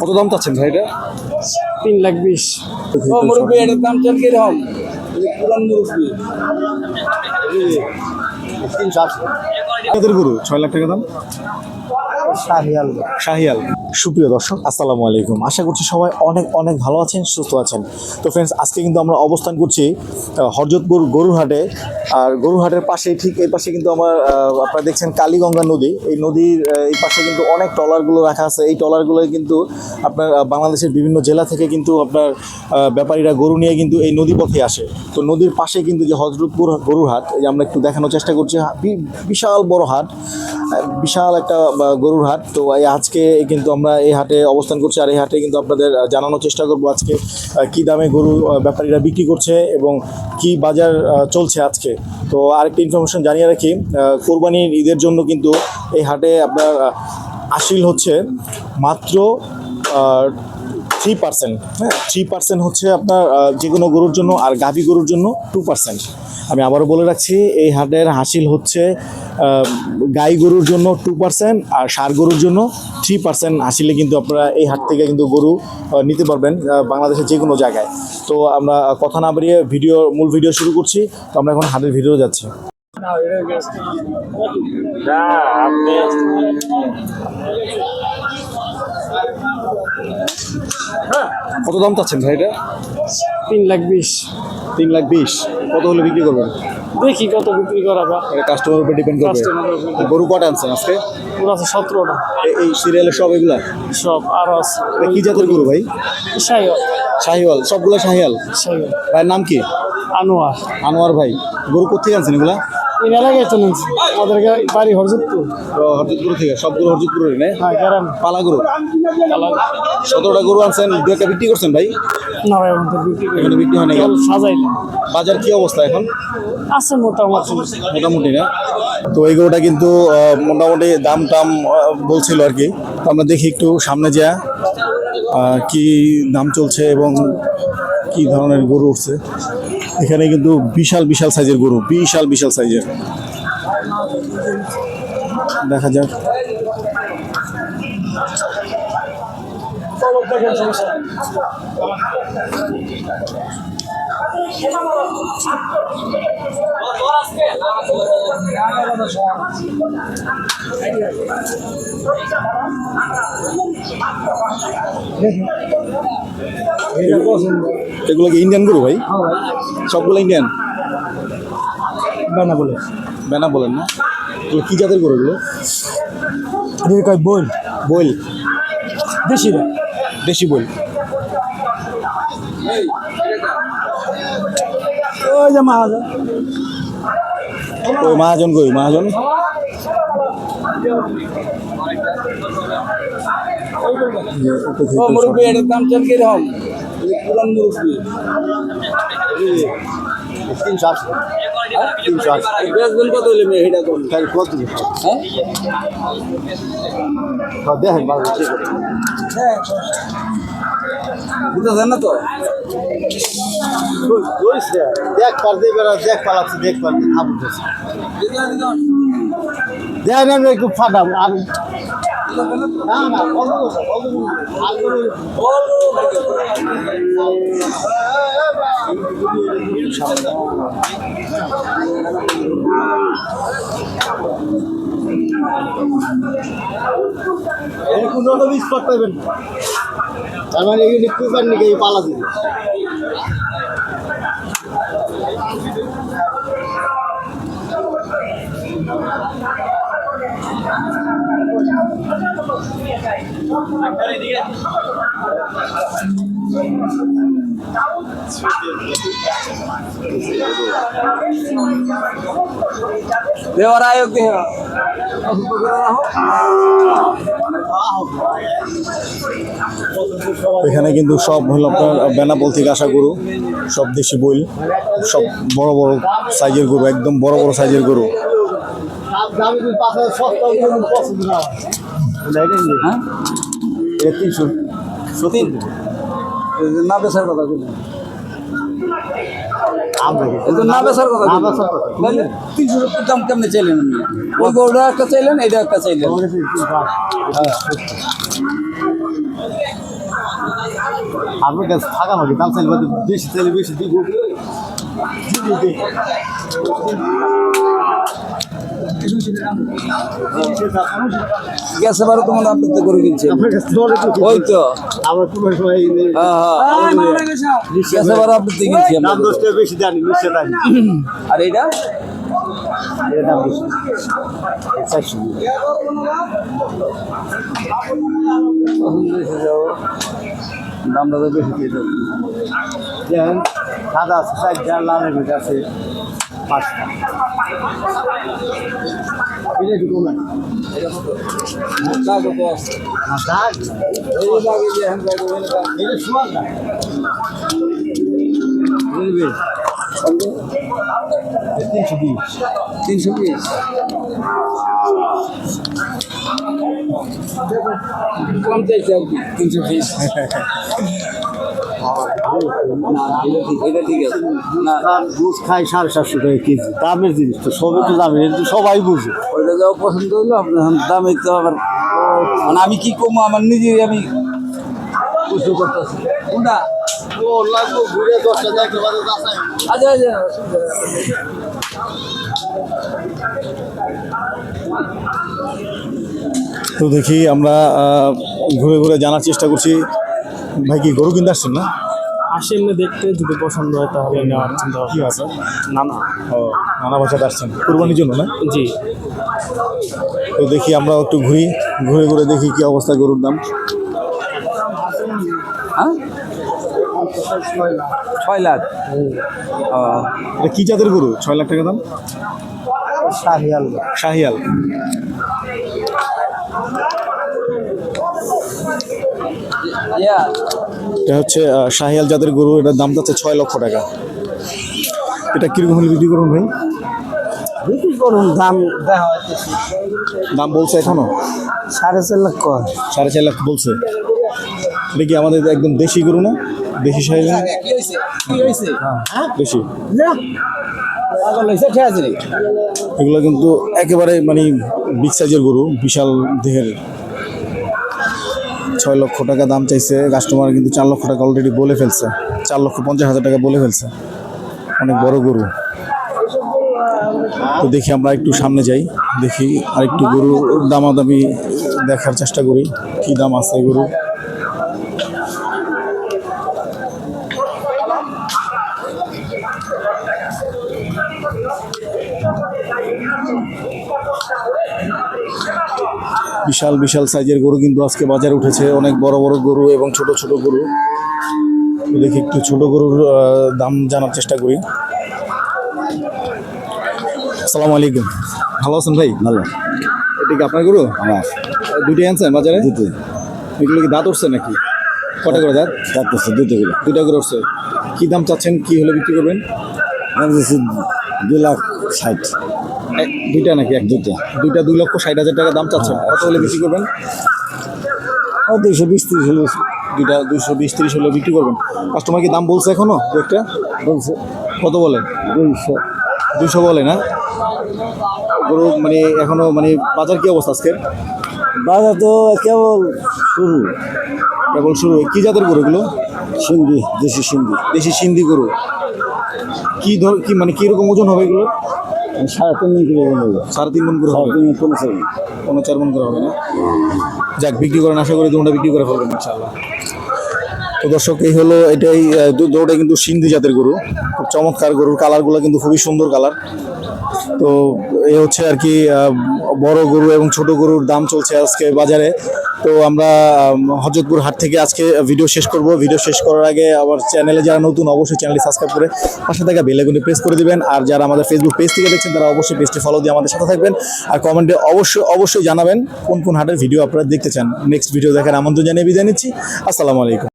কত দাম চাচ্ছেন ভাই এটা? তিন লাখ বিশ। ও মুরব্বী এটার দাম চান কীরকম? পুরান মুরব্বী। তিনশো আশি। গরু ছয় লাখ টাকা দাম? শাহিয়াল। শাহিয়াল। সুপ্রিয় দর্শক, আসসালামু আলাইকুম। আশা করছি সবাই অনেক অনেক ভালো আছেন, সুস্থ আছেন। তো ফ্রেন্ডস আজকে কিন্তু আমরা অবস্থান করছি হরজতপুর গরুরহাটে। আর গরুরহাটের পাশে, ঠিক এই পাশে কিন্তু আমার আপনারা দেখছেন কালীগঙ্গা নদী। এই নদীর এই পাশে কিন্তু অনেক ট্রলারগুলো রাখা আছে। এই ট্রলারগুলোয় কিন্তু আপনার বাংলাদেশের বিভিন্ন জেলা থেকে কিন্তু আপনার ব্যাপারীরা গরু নিয়ে কিন্তু এই নদী পথে আসে। তো নদীর পাশে কিন্তু যে হজরতপুর গরুর হাট এই আমরা একটু দেখানোর চেষ্টা করছি বিশাল বড় হাট। বিশাল একটা গরুর হাট। তো এই আজকে কিন্তু আমরা এই হাটে অবস্থান করছি আর এই হাটে কিন্তু আপনাদের জানানোর চেষ্টা করব আজকে কি দামে গরু ব্যাপারীরা বিক্রি করছে এবং কি বাজার চলছে আজকে। তো আরেকটা ইনফরমেশন জানিয়ে রাখি কোরবানির ঈদের জন্য কিন্তু এই হাটে আপনার আসিল হচ্ছে। মাত্র থ্রি পার্সেন্ট হ্যাঁ থ্রি পার্সেন্ট হচ্ছে আপনার যে কোনো গরুর জন্য আর গাভী গরুর জন্য টু পার্সেন্ট আমি আবারও বলে রাখছি, এই হাটের হাসিল হচ্ছে গাই গরুর জন্য টু পার্সেন্ট আর সার গরুর জন্য থ্রি পার্সেন্ট হাসিলে কিন্তু আপনারা এই হাট থেকে কিন্তু গরু নিতে পারবেন বাংলাদেশের যে কোনো জায়গায়। তো আমরা কথা না বাড়িয়ে ভিডিও, মূল ভিডিও শুরু করছি, তো আমরা এখন হাটের ভিডিও যাচ্ছি। কত দাম চাচ্ছেন ভাই এটা? তিন লাখ বিশ। তিন লাখ বিশ। কত হলে বিক্রি করবেন? দেখি কত বিক্রি করা বা এটা কাস্টমার উপর ডিপেন্ড করবে। গরু কটা আনছেন আজকে? পুরো আছে সতেরোটা। এই সিরিয়ালের সব এগুলা? সব আরও আছে। কি জাতের গরু ভাই? সাই শাহিওয়াল। সবগুলো শাহিয়াল সাই ভাইয়ের নাম কি? আনোয়ার। আনোয়ার ভাই। গরু কোথেকে আনছেন এগুলা? এই এলাকায় আমাদের বাড়ি হরজতপুর। হরজতপুর থেকে। সবগুলো হরজতপুরের না? হ্যাঁ পালা গরু? সতেরোটা গরু আনছেন দু একটা বিক্রি করছেন ভাই? না ভাই বিক্রি করি এখানে বিক্রি হয় সাজাইলাম বাজার কি অবস্থা এখন? আছে মোটামুটি। মোটামুটি না? তো এই গরুটা কিন্তু মোটামুটি দাম টাম বলছিল আর কি। তো আমরা দেখি একটু সামনে যা কি দাম চলছে এবং কি ধরনের গরু উঠছে। এখানে কিন্তু বিশাল বিশাল সাইজের গরু বিশাল বিশাল সাইজের। দেখা যাক। এগুলো কি ইন্ডিয়ান গরু ভাই? সবগুলো ইন্ডিয়ান বেনা বলে। বেনা বলেন না। এগুলো কি জাতের গরু এগুলো? কয় বই বইল। বেশি না দেশি ওই যে মাহাজন। ওই মহাজন কই? মহাজন? ও মুরব্বী এটার দাম চান কীরকম? পুরান মুরব্বী। তিনশো আশি তিনশো আশি বেচবেন কত হলে মেয়ে? এটা কত হ্যাঁ? দেখেন বাবু ঠিক আছে বুঝতেছেন না তো দেখ পার দেখ দেখ পালাচ্ছে দেখ পার থামতেছে দেখ না একটু ফাটাম আর না না বন্ধ করো, বন্ধ করো। এই কুন্দরটা বিশ পাট পাইবেন তার মানে এগুলি কুকার নিকে এই পালা দিবে দেওয়ার আয়োগ দেহ এখানে কিন্তু সব হলো আপনার বেনাপোল থেকে আসা গরু সব দেশি বইল সব বড় বড় সাইজের গরু একদম বড় বড় সাইজের গরু। হ্যাঁ? তিনশো। না বেসার কথা তিনশো দাম কেমনে চাইলেন ওই একটা চাইলেন এটা একটা চাইলেন। হ্যাঁ। আপনার কাছে থাকা হবে দাম চাইলে বেশি চাইলে বেশি দিব। গ্যাসে বারো তোমার আপনি তো করে কিনছে আপনার কাছে দর একটু ওই তো। আমরা কোনো সময় হ্যাঁ হ্যাঁ গ্যাসে বারো আপনি তো কিনছি দাম দশটা বেশি জানি নিশ্চয় জানি আর এটা চারশো দামটা তো বেশি পেয়ে দেখেন, সাদা আছে চারটা লালের ভেতরে আছে পাঁচটা। তিনশো বিশ। তিনশো পিস কম চাইছে আর কি খাই সাড়ে সাতশো টাকা দামের জিনিস তো সবই তো সবাই বুঝে ওইটা যাও পছন্দ হলো দামে তো আবার মানে আমি কি কমো আমার নিজেই আমি দশটা দেখতে আচ্ছা আচ্ছা তো দেখি আমরা ঘুরে ঘুরে জানার চেষ্টা করছি। ভাই কি গরু কিনতে আসছেন না? আসে এমনি দেখতে যদি পছন্দ হয় তাহলে নেওয়ার চিন্তা কি আছে? না না ও নানা ভাষাতে আসছেন। কোরবানির জন্য না? জি। তো দেখি আমরা একটু ঘুরি ঘুরে ঘুরে দেখি কি অবস্থা গরুর দাম। হ্যাঁ? ছয় লাখ। এটা কি জাতের গরু? ছয় লাখ টাকা দাম? শাহিয়াল। শাহিয়াল। এটা হচ্ছে শাহিয়াল জাতের গরু এটার দাম যাচ্ছে ছয় লক্ষ টাকা। এটা কীরকম হলে বিক্রি করুন ভাই? বিক্রি করুন দাম দাম বলছে এখনও? সাড়ে চার লাখ কয়। সাড়ে চার লাখ বলছে। এটা কি আমাদের একদম দেশি গরু না? দেশি শাহিয়াল? কি হয়েছে? দেশি। এগুলো কিন্তু একেবারে মানে বিগ সাইজের গরু, বিশাল দেহের। ছয় লক্ষ টাকা দাম চাইছে কাস্টমার কিন্তু চার লক্ষ টাকা অলরেডি বলে ফেলছে। চার লক্ষ পঞ্চাশ হাজার টাকা বলে ফেলছে। অনেক বড় গরু। তো দেখি আমরা একটু সামনে যাই, দেখি আর একটু গরু দামাদামি দেখার চেষ্টা করি, কি দাম আছে গরু বিশাল বিশাল সাইজের গরু কিন্তু আজকে বাজারে উঠেছে। অনেক বড় বড় গরু এবং ছোট ছোট গরু। দেখি একটু ছোট গরুর দাম জানার চেষ্টা করি। আসসালামু আলাইকুম। ভালো আছেন ভাই? ভালো। এটা কি আপনার গরু? আমার দুটি আনছেন বাজারে? দুটো এগুলো কি দাঁত উঠছে নাকি? কটা করে দাঁত? চারটেছে দুটো কিলো দুটা করে উঠছে। কী দাম চাচ্ছেন? কী হলে বিক্রি করবেন? দু লাখ ষাট। দুইটা নাকি এক? দুইটা। দুইটা দুই লক্ষ ষাট হাজার টাকা দাম চাচ্ছেন। কত হলে বিক্রি করবেন? দুইশো বিশ তিরিশ হলে দুইটা দুইশো বিশ তিরিশ হলে বিক্রি করবেন। কাস্টমার কি দাম বলছে এখনও? দু একটা? বলছে। কত বলে? দুইশো। দুশো বলে না? গরু মানে এখনও মানে বাজার কি অবস্থা আজকে বাজার তো কেবল শুরু। কেবল শুরু। কি জাতের গরু এগুলো? সিন্ধি দেশি সিন্ধি। দেশি সিন্ধি গরু। কি ধর কি মানে কি রকম ওজন হবে এগুলো সাড়ে তিন কিলো নেবে সাড়ে তিন মন করে হবে? তিন পনেরো কোনো চার গুণ করে হবে না? যাক বিক্রি করেন আশা করি দুটা বিক্রি করে ফেলবেন ইনশাল্লাহ তো দর্শক এই হলো এটাই আহ, দু- দুটোটা কিন্তু সিন্ধি জাতের গরু। খুব চমৎকার গরুর কালারগুলো কিন্তু খুবই সুন্দর কালার। তো এই হচ্ছে আর কি বড় গরু এবং ছোট গরুর দাম চলছে আজকে বাজারে। তো আমরা আম, হজরতপুর হাট থেকে আজকে ভিডিও শেষ করব। ভিডিও শেষ করার আগে আবার চ্যানেলে যারা নতুন অবশ্যই চ্যানেলটি সাবস্ক্রাইব করে পাশে থাকা বেলাগুলি প্রেস করে দিবেন। আর যারা আমাদের ফেসবুক পেজ থেকে দেখছেন তারা অবশ্যই পেজটি ফলো দিয়ে আমাদের সাথে থাকবেন। আর কমেন্টে অবশ্যই অবশ্যই জানাবেন কোন কোন হাটের ভিডিও আপনারা দেখতে চান। নেক্সট ভিডিও দেখার আমন্ত্রণ জানিয়ে বিদায় নিচ্ছি। আসসালামু আলাইকুম।